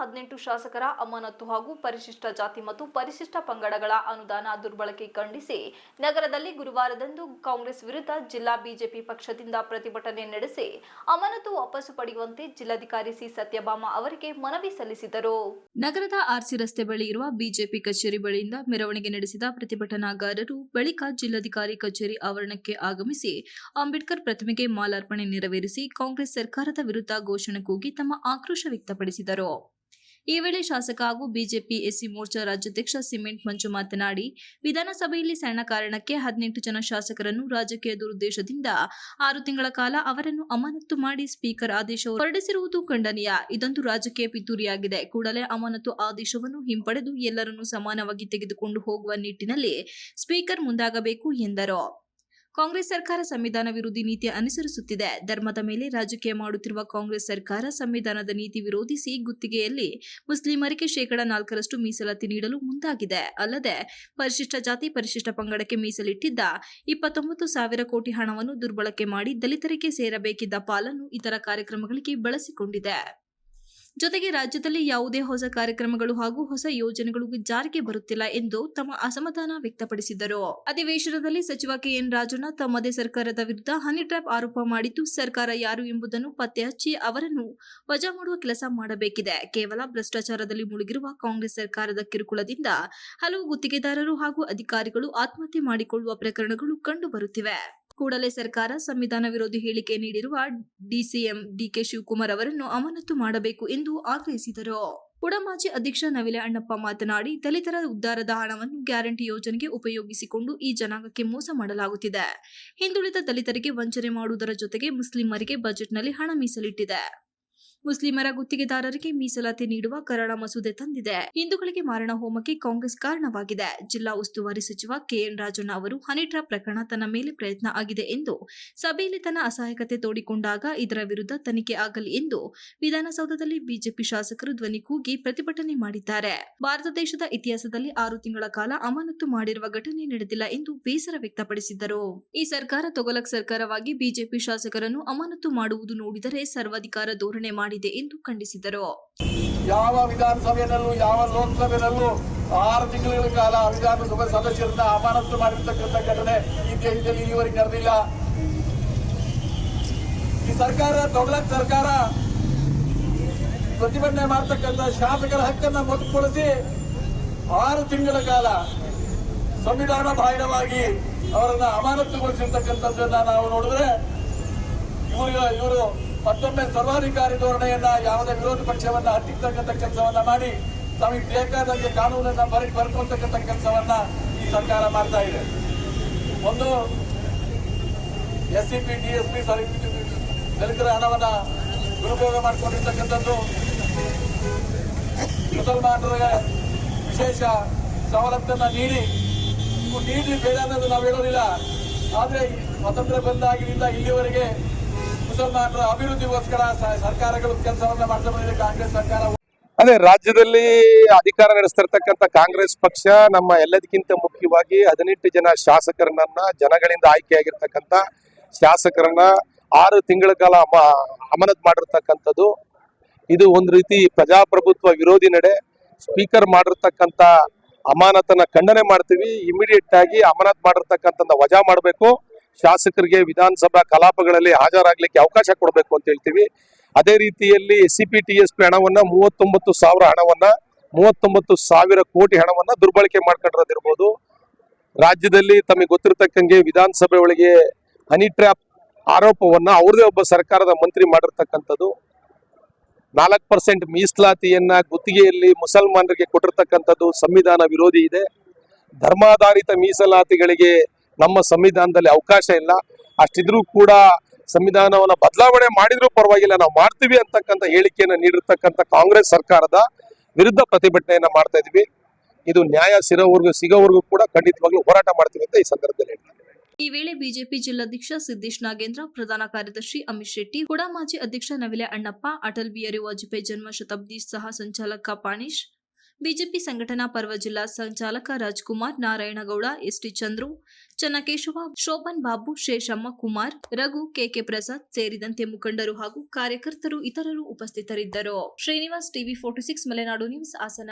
ಹದಿನೆಂಟು ಶಾಸಕರ ಅಮಾನತ್ತು ಹಾಗೂ ಪರಿಶಿಷ್ಟ ಜಾತಿ ಮತ್ತು ಪರಿಶಿಷ್ಟ ಪಂಗಡಗಳ ಅನುದಾನ ದುರ್ಬಳಕೆ ಖಂಡಿಸಿ ನಗರದಲ್ಲಿ ಗುರುವಾರದಂದು ಕಾಂಗ್ರೆಸ್ ವಿರುದ್ಧ ಜಿಲ್ಲಾ ಬಿಜೆಪಿ ಪಕ್ಷದಿಂದ ಪ್ರತಿಭಟನೆ ನಡೆಸಿ ಅಮಾನತು ವಾಪಸ್ಸು ಪಡೆಯುವಂತೆ ಜಿಲ್ಲಾಧಿಕಾರಿ ಸಿ ಸತ್ಯಭಾಮ ಅವರಿಗೆ ಮನವಿ ಸಲ್ಲಿಸಿದರು. ನಗರದ ಆರ್ಸಿ ರಸ್ತೆ ಬಳಿ ಇರುವ ಬಿಜೆಪಿ ಕಚೇರಿ ಬಳಿಯಿಂದ ಮೆರವಣಿಗೆ ನಡೆಸಿದ ಪ್ರತಿಭಟನಾಗಾರರು ಬಳಿಕ ಜಿಲ್ಲಾಧಿಕಾರಿ ಕಚೇರಿ ಆವರಣಕ್ಕೆ ಆಗಮಿಸಿ ಅಂಬೇಡ್ಕರ್ ಪ್ರತಿಮೆಗೆ ಮಾಲಾರ್ಪಣೆ ನೆರವೇರಿಸಿ ಕಾಂಗ್ರೆಸ್ ಸರ್ಕಾರದ ವಿರುದ್ಧ ಘೋಷಣೆ ಕೂಗಿ ತಮ್ಮ ಆಕ್ರೋಶ ವ್ಯಕ್ತಪಡಿಸಿದರು. ಈ ವೇಳೆ ಶಾಸಕ ಹಾಗೂ ಬಿಜೆಪಿ ಎಸ್ಸಿ ಮೋರ್ಚಾ ರಾಜ್ಯಾಧ್ಯಕ್ಷ ಸಿಮೆಂಟ್ ಮಂಜು ಮಾತನಾಡಿ, ವಿಧಾನಸಭೆಯಲ್ಲಿ ಸಣ್ಣ ಕಾರಣಕ್ಕೆ ಹದಿನೆಂಟು ಜನ ಶಾಸಕರನ್ನು ರಾಜಕೀಯ ದುರುದ್ದೇಶದಿಂದ ಆರು ತಿಂಗಳ ಕಾಲ ಅವರನ್ನು ಅಮಾನತು ಮಾಡಿ ಸ್ಪೀಕರ್ ಆದೇಶ ಹೊರಡಿಸಿರುವುದು ಖಂಡನೀಯ. ಇದೊಂದು ರಾಜಕೀಯ ಪಿತೂರಿಯಾಗಿದೆ. ಕೂಡಲೇ ಅಮಾನತು ಆದೇಶವನ್ನು ಹಿಂಪಡೆದು ಎಲ್ಲರನ್ನೂ ಸಮಾನವಾಗಿ ತೆಗೆದುಕೊಂಡು ಹೋಗುವ ನಿಟ್ಟಿನಲ್ಲಿ ಸ್ಪೀಕರ್ ಮುಂದಾಗಬೇಕು ಎಂದರು. ಕಾಂಗ್ರೆಸ್ ಸರ್ಕಾರ ಸಂವಿಧಾನ ವಿರೋಧಿ ನೀತಿ ಅನುಸರಿಸುತ್ತಿದೆ. ಧರ್ಮದ ಮೇಲೆ ರಾಜಕೀಯ ಮಾಡುತ್ತಿರುವ ಕಾಂಗ್ರೆಸ್ ಸರ್ಕಾರ ಸಂವಿಧಾನದ ನೀತಿ ವಿರೋಧಿಸಿ ಗುತ್ತಿಗೆಯಲ್ಲಿ ಮುಸ್ಲಿಮರಿಗೆ ಶೇಕಡಾ ನಾಲ್ಕರಷ್ಟು ಮೀಸಲಾತಿ ನೀಡಲು ಮುಂದಾಗಿದೆ. ಅಲ್ಲದೆ, ಪರಿಶಿಷ್ಟ ಜಾತಿ ಪರಿಶಿಷ್ಟ ಪಂಗಡಕ್ಕೆ ಮೀಸಲಿಟ್ಟಿದ್ದ ಇಪ್ಪತ್ತೊಂಬತ್ತು ಸಾವಿರ ಕೋಟಿ ಹಣವನ್ನು ದುರ್ಬಳಕೆ ಮಾಡಿ ದಲಿತರಿಗೆ ಸೇರಬೇಕಿದ್ದ ಪಾಲನ್ನು ಇತರ ಕಾರ್ಯಕ್ರಮಗಳಿಗೆ ಬಳಸಿಕೊಂಡಿದೆ. ಜೊತೆಗೆ ರಾಜ್ಯದಲ್ಲಿ ಯಾವುದೇ ಹೊಸ ಕಾರ್ಯಕ್ರಮಗಳು ಹಾಗೂ ಹೊಸ ಯೋಜನೆಗಳು ಜಾರಿಗೆ ಬರುತ್ತಿಲ್ಲ ಎಂದು ತಮ್ಮ ಅಸಮಾಧಾನ ವ್ಯಕ್ತಪಡಿಸಿದರು. ಅಧಿವೇಶನದಲ್ಲಿ ಸಚಿವ ಕೆಎನ್ ರಾಜಣ್ಣ ತಮ್ಮದೇ ಸರ್ಕಾರದ ವಿರುದ್ಧ ಹನಿ ಟ್ರ್ಯಾಪ್ ಆರೋಪ ಮಾಡಿದ್ದು, ಸರ್ಕಾರ ಯಾರು ಎಂಬುದನ್ನು ಪತ್ತೆ ಹಚ್ಚಿ ಅವರನ್ನು ವಜಾ ಮಾಡುವ ಕೆಲಸ ಮಾಡಬೇಕಿದೆ. ಕೇವಲ ಭ್ರಷ್ಟಾಚಾರದಲ್ಲಿ ಮುಳುಗಿರುವ ಕಾಂಗ್ರೆಸ್ ಸರ್ಕಾರದ ಕಿರುಕುಳದಿಂದ ಹಲವು ಗುತ್ತಿಗೆದಾರರು ಹಾಗೂ ಅಧಿಕಾರಿಗಳು ಆತ್ಮಹತ್ಯೆ ಮಾಡಿಕೊಳ್ಳುವ ಪ್ರಕರಣಗಳು ಕಂಡು ಬರುತ್ತಿವೆ ಕೂಡಲೇ ಸರ್ಕಾರ ಸಂವಿಧಾನ ವಿರೋಧಿ ಹೇಳಿಕೆ ನೀಡಿರುವ ಡಿಸಿಎಂ ಡಿಕೆ ಶಿವಕುಮಾರ್ ಅವರನ್ನು ಅಮಾನತು ಮಾಡಬೇಕು ಎಂದು ಆಗ್ರಹಿಸಿದರು. ಮಾಜಿ ಅಧ್ಯಕ್ಷ ನವಿಲೆ ಅಣ್ಣಪ್ಪ ಮಾತನಾಡಿ, ದಲಿತರ ಉದ್ದಾರದ ಹಣವನ್ನು ಗ್ಯಾರಂಟಿ ಯೋಜನೆಗೆ ಉಪಯೋಗಿಸಿಕೊಂಡು ಈ ಜನಾಂಗಕ್ಕೆ ಮೋಸ ಮಾಡಲಾಗುತ್ತಿದೆ. ಹಿಂದುಳಿದ ದಲಿತರಿಗೆ ವಂಚನೆ ಮಾಡುವುದರ ಜೊತೆಗೆ ಮುಸ್ಲಿಮರಿಗೆ ಬಜೆಟ್ನಲ್ಲಿ ಹಣ ಮೀಸಲಿಟ್ಟಿದೆ. ಮುಸ್ಲಿಮರ ಗುತ್ತಿಗೆದಾರರಿಗೆ ಮೀಸಲಾತಿ ನೀಡುವ ಕರಡ ಮಸೂದೆ ತಂದಿದೆ. ಹಿಂದೂಗಳಿಗೆ ಮಾರಣ ಹೋಮಕ್ಕೆ ಕಾಂಗ್ರೆಸ್ ಕಾರಣವಾಗಿದೆ. ಜಿಲ್ಲಾ ಉಸ್ತುವಾರಿ ಸಚಿವ ಕೆಎನ್ ರಾಜಣ್ಣ ಅವರು ಹನಿಟ್ರಾ ಪ್ರಕರಣ ತನ್ನ ಮೇಲೆ ಪ್ರಯತ್ನ ಆಗಿದೆ ಎಂದು, ಸಭೆಯಲ್ಲಿ ತನ್ನ ಅಸಹಾಯಕತೆ ತೋಡಿಕೊಂಡಾಗ ಇದರ ವಿರುದ್ಧ ತನಿಖೆ ಆಗಲಿ ಎಂದು ವಿಧಾನಸೌಧದಲ್ಲಿ ಬಿಜೆಪಿ ಶಾಸಕರು ಧ್ವನಿ ಕೂಗಿ ಪ್ರತಿಭಟನೆ ಮಾಡಿದ್ದಾರೆ. ಭಾರತ ದೇಶದ ಇತಿಹಾಸದಲ್ಲಿ ಆರು ತಿಂಗಳ ಕಾಲ ಅಮಾನತು ಮಾಡಿರುವ ಘಟನೆ ನಡೆದಿಲ್ಲ ಎಂದು ಬೇಸರ ವ್ಯಕ್ತಪಡಿಸಿದ್ದರು. ಈ ಸರ್ಕಾರ ತೊಗಲಕ್ ಸರ್ಕಾರವಾಗಿ ಬಿಜೆಪಿ ಶಾಸಕರನ್ನು ಅಮಾನತು ಮಾಡುವುದು ನೋಡಿದರೆ ಸರ್ವಾಧಿಕಾರ ಧೋರಣೆ ಮಾಡಿದೆ ಎಂದು ಖಂಡಿಸಿದರು. ಯಾವ ವಿಧಾನಸಭೆಯಲ್ಲೂ, ಯಾವ ಲೋಕಸಭೆಯಲ್ಲೂ ಆರು ತಿಂಗಳ ಕಾಲ ವಿಧಾನಸಭೆ ಸದಸ್ಯರನ್ನ ಅಮಾನತು ಮಾಡಿರ್ತಕ್ಕಂಥ ಘಟನೆ ಈ ದೇಶದಲ್ಲಿ ಇಲ್ಲಿವರೆಗೆ ನಡೆದಿಲ್ಲ. ಈ ಸರ್ಕಾರ ತೊಗಲಕ್ ಸರ್ಕಾರ ಪ್ರತಿಭಟನೆ ಮಾಡ್ತಕ್ಕಂಥ ಶಾಸಕರ ಹಕ್ಕನ್ನ ಮೊತ್ತುಗೊಳಿಸಿ ಆರು ತಿಂಗಳ ಕಾಲ ಸಂವಿಧಾನ ಬಾಹಿರವಾಗಿ ಅವರನ್ನ ಅಮಾನತುಗೊಳಿಸಿರ್ತಕ್ಕಂಥದ್ದನ್ನ ನಾವು ನೋಡಿದ್ರೆ ಇವರು ಇವರು ಮತ್ತೊಮ್ಮೆ ಸರ್ವಾಧಿಕಾರಿ ಧೋರಣೆಯನ್ನ ಯಾವುದೇ ವಿರೋಧ ಪಕ್ಷವನ್ನ ಹತ್ತಿರ್ತಕ್ಕಂಥ ಕೆಲಸವನ್ನ ಮಾಡಿ ತಮಗೆ ಬೇಕಾದಂಗೆ ಕಾನೂನನ್ನ ಬರ ಬರ್ಕೊಳ್ತಕ್ಕಂಥ ಕೆಲಸವನ್ನ ಈ ಸರ್ಕಾರ ಮಾಡ್ತಾ ಇದೆ. ಒಂದು S C P D S P ದಲಿತರ ಹಣವನ್ನ ದುರುಪಯೋಗ ಮಾಡಿಕೊಂಡಿರ್ತಕ್ಕಂಥದ್ದು ಮುಸಲ್ಮಾನರಿಗೆ ವಿಶೇಷ ಸವಲತ್ತನ್ನ ನೀಡಿ ನೀಡಿ ಬೇಡ ಅನ್ನೋದು ನಾವು ಹೇಳೋದಿಲ್ಲ. ಆದ್ರೆ ಸ್ವತಂತ್ರ ಬಂದಾಗಿನಿಂದ ಇಲ್ಲಿವರೆಗೆ ಅಭಿವೃದ್ಧಿಗೋಸ್ಕರ ಸರ್ಕಾರಗಳು ಕೆಲಸವನ್ನ ಮಾಡ್ತಾ ಕಾಂಗ್ರೆಸ್ ಸರ್ಕಾರ ಅದೇ ರಾಜ್ಯದಲ್ಲಿ ಅಧಿಕಾರ ನಡೆಸ್ತಿರ್ತಕ್ಕಂಥ ಕಾಂಗ್ರೆಸ್ ಪಕ್ಷ ನಮ್ಮ ಎಲ್ಲದಕ್ಕಿಂತ ಮುಖ್ಯವಾಗಿ ಹದಿನೆಂಟು ಜನ ಶಾಸಕರನ್ನ ಜನಗಳಿಂದ ಆಯ್ಕೆಯಾಗಿರ್ತಕ್ಕಂಥ ಶಾಸಕರನ್ನ ಆರು ತಿಂಗಳ ಕಾಲ ಅಮ ಅಮಾನತ್ ಮಾಡಿರ್ತಕ್ಕಂಥದ್ದು. ಇದು ಒಂದು ರೀತಿ ಪ್ರಜಾಪ್ರಭುತ್ವ ವಿರೋಧಿ ನಡೆ. ಸ್ಪೀಕರ್ ಮಾಡಿರ್ತಕ್ಕಂಥ ಅಮಾನತನ್ನ ಖಂಡನೆ ಮಾಡ್ತೀವಿ. ಇಮಿಡಿಯೇಟ್ ಆಗಿ ಅಮಾನತ್ ಮಾಡಿರ್ತಕ್ಕಂಥ ವಜಾ ಮಾಡಬೇಕು. ಶಾಸಕರಿಗೆ ವಿಧಾನಸಭಾ ಕಲಾಪಗಳಲ್ಲಿ ಹಾಜರಾಗ್ಲಿಕ್ಕೆ ಅವಕಾಶ ಕೊಡಬೇಕು ಅಂತ ಹೇಳ್ತೀವಿ. ಅದೇ ರೀತಿಯಲ್ಲಿ C P T S P ಹಣವನ್ನ ಮೂವತ್ತೊಂಬತ್ತು ಸಾವಿರ ಹಣವನ್ನ, ಮೂವತ್ತೊಂಬತ್ತು ಸಾವಿರ ಕೋಟಿ ಹಣವನ್ನ ದುರ್ಬಳಕೆ ಮಾಡ್ಕೊಂಡಿರೋದಿರ್ಬೋದು. ರಾಜ್ಯದಲ್ಲಿ ತಮಗೆ ಗೊತ್ತಿರತಕ್ಕಂಗೆ ವಿಧಾನಸಭೆ ಒಳಗೆ ಹನಿ ಟ್ರ್ಯಾಪ್ ಆರೋಪವನ್ನ ಅವ್ರದೇ ಒಬ್ಬ ಸರ್ಕಾರದ ಮಂತ್ರಿ ಮಾಡಿರ್ತಕ್ಕಂಥದ್ದು. ನಾಲ್ಕು ಪರ್ಸೆಂಟ್ ಮೀಸಲಾತಿಯನ್ನ ಗುತ್ತಿಗೆಯಲ್ಲಿ ಮುಸಲ್ಮಾನರಿಗೆ ಕೊಟ್ಟಿರ್ತಕ್ಕಂಥದ್ದು ಸಂವಿಧಾನ ವಿರೋಧಿ ಇದೆ. ಧರ್ಮಾಧಾರಿತ ಮೀಸಲಾತಿಗಳಿಗೆ ನಮ್ಮ ಸಂವಿಧಾನದಲ್ಲಿ ಅವಕಾಶ ಇಲ್ಲ. ಅಷ್ಟಿದ್ರೂ ಕೂಡ ಸಂವಿಧಾನವನ್ನ ಬದಲಾವಣೆ ಮಾಡಿದ್ರೂ ಪರವಾಗಿಲ್ಲ. ನಾವು ಮಾಡ್ತೀವಿ ಅಂತಕ್ಕಂಥ ಹೇಳಿಕೆಯನ್ನು ನೀಡಿರ್ತಕ್ಕಂಥ ಕಾಂಗ್ರೆಸ್ ಸರ್ಕಾರದ ವಿರುದ್ಧ ಪ್ರತಿಭಟನೆಯನ್ನ ಮಾಡ್ತಾ ಇದೀವಿ ಇದು ನ್ಯಾಯ ಸಿರೋವರೆಗೂ ಸಿಗೋವರೆಗೂ ಕೂಡ ಖಂಡಿತವಾಗ್ಲೂ ಹೋರಾಟ ಮಾಡ್ತೀವಿ ಅಂತ ಈ ಸಂದರ್ಭದಲ್ಲಿ ಈ ವೇಳೆ ಬಿಜೆಪಿ ಜಿಲ್ಲಾಧ್ಯಕ್ಷ ಸಿದ್ದೇಶ್ ನಾಗೇಂದ್ರ, ಪ್ರಧಾನ ಕಾರ್ಯದರ್ಶಿ ಅಮಿತ್ ಶೆಟ್ಟಿ ಹುಡಾ ಮಾಜಿ ಅಧ್ಯಕ್ಷ ನವಿಲೆ ಅಣ್ಣಪ್ಪ, ಅಟಲ್ ಬಿಹಾರಿ ವಾಜಪೇಯಿ ಜನ್ಮ ಶತಾಬ್ದಿ ಸಹ ಸಂಚಾಲಕ ಪಾಣೀಶ್ ಬಿಜೆಪಿ ಸಂಘಟನಾ ಪರ್ವ ಜಿಲ್ಲಾ ಸಂಚಾಲಕ ರಾಜ್ಕುಮಾರ್ ನಾರಾಯಣಗೌಡ, ಎಸ್ಟಿ ಚಂದ್ರು, ಚನ್ನಕೇಶವ, ಶೋಭನ್ ಬಾಬು, ಶೇಷಮ್ಮ ಕುಮಾರ್, ರಘು, ಕೆಕೆ ಪ್ರಸಾದ್ ಸೇರಿದಂತೆ ಮುಖಂಡರು ಹಾಗೂ ಕಾರ್ಯಕರ್ತರು ಇತರರು ಉಪಸ್ಥಿತರಿದ್ದರು. Srinivas TV forty six, Malenadu news, Hassan.